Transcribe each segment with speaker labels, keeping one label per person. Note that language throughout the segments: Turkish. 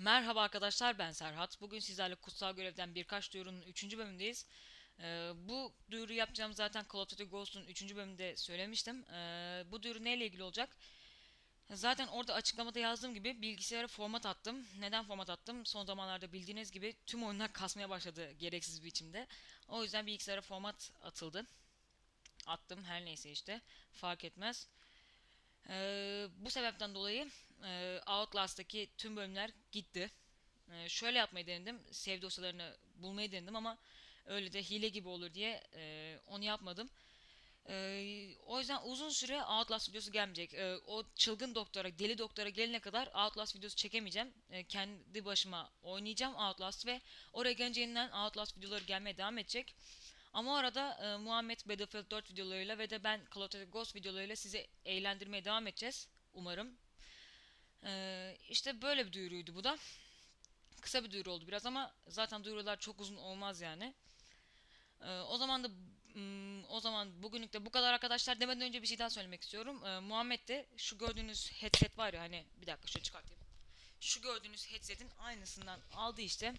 Speaker 1: Merhaba arkadaşlar ben Serhat. Bugün sizlerle Kutsal Görev'den birkaç duyurunun 3. bölümündeyiz. Ee, bu duyuru yapacağım zaten Call of Duty Ghost'un 3. bölümünde söylemiştim. Ee, bu duyuru neyle ilgili olacak? Zaten orada açıklamada yazdığım gibi bilgisayara format attım. Neden format attım? Son zamanlarda bildiğiniz gibi tüm oyunlar kasmaya başladı gereksiz bir biçimde. O yüzden bilgisayara format atıldı. Attım her neyse işte fark etmez. Ee, bu sebepten dolayı e, Outlast'taki tüm bölümler gitti. Ee, şöyle yapmayı denedim. Save dosyalarını bulmayı denedim ama öyle de hile gibi olur diye e, onu yapmadım. Ee, o yüzden uzun süre Outlast videosu gelmeyecek. Ee, o çılgın doktora, deli doktora gelene kadar Outlast videosu çekemeyeceğim. Ee, kendi başıma oynayacağım Outlast ve oraya gelince yeniden Outlast videoları gelmeye devam edecek. Ama arada e, Muhammed Battlefield 4 videolarıyla ve de ben Call of Duty Ghost videolarıyla sizi eğlendirmeye devam edeceğiz. Umarım. Ee, işte böyle bir duyuruydu bu da. Kısa bir duyuru oldu biraz ama zaten duyurular çok uzun olmaz yani. Ee, o zaman da mm, o zaman bugünlük de bu kadar arkadaşlar demeden önce bir şey daha söylemek istiyorum. Ee, Muhammed de şu gördüğünüz headset var ya hani bir dakika şöyle çıkartayım. Şu gördüğünüz headsetin aynısından aldı işte.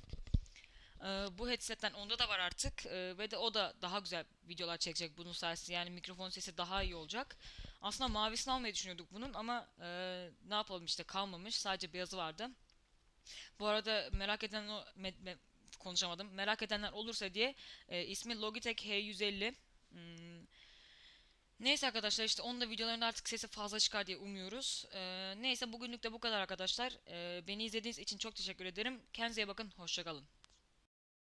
Speaker 1: Ee, bu headsetten onda da var artık Ee, ve de o da daha güzel videolar çekecek bunun sayesinde yani mikrofon sesi daha iyi olacak. Aslında mavisini almayı düşünüyorduk bunun ama e, ne yapalım işte kalmamış sadece beyazı vardı. Bu arada merak eden o me- me- konuşamadım merak edenler olursa diye e, ismi Logitech H150. Hmm, Neyse arkadaşlar işte onun da videolarında artık sesi fazla çıkar diye umuyoruz. Ee, neyse bugünlük de bu kadar arkadaşlar. Ee, beni izlediğiniz için çok teşekkür ederim. Kendinize bakın. Hoşçakalın.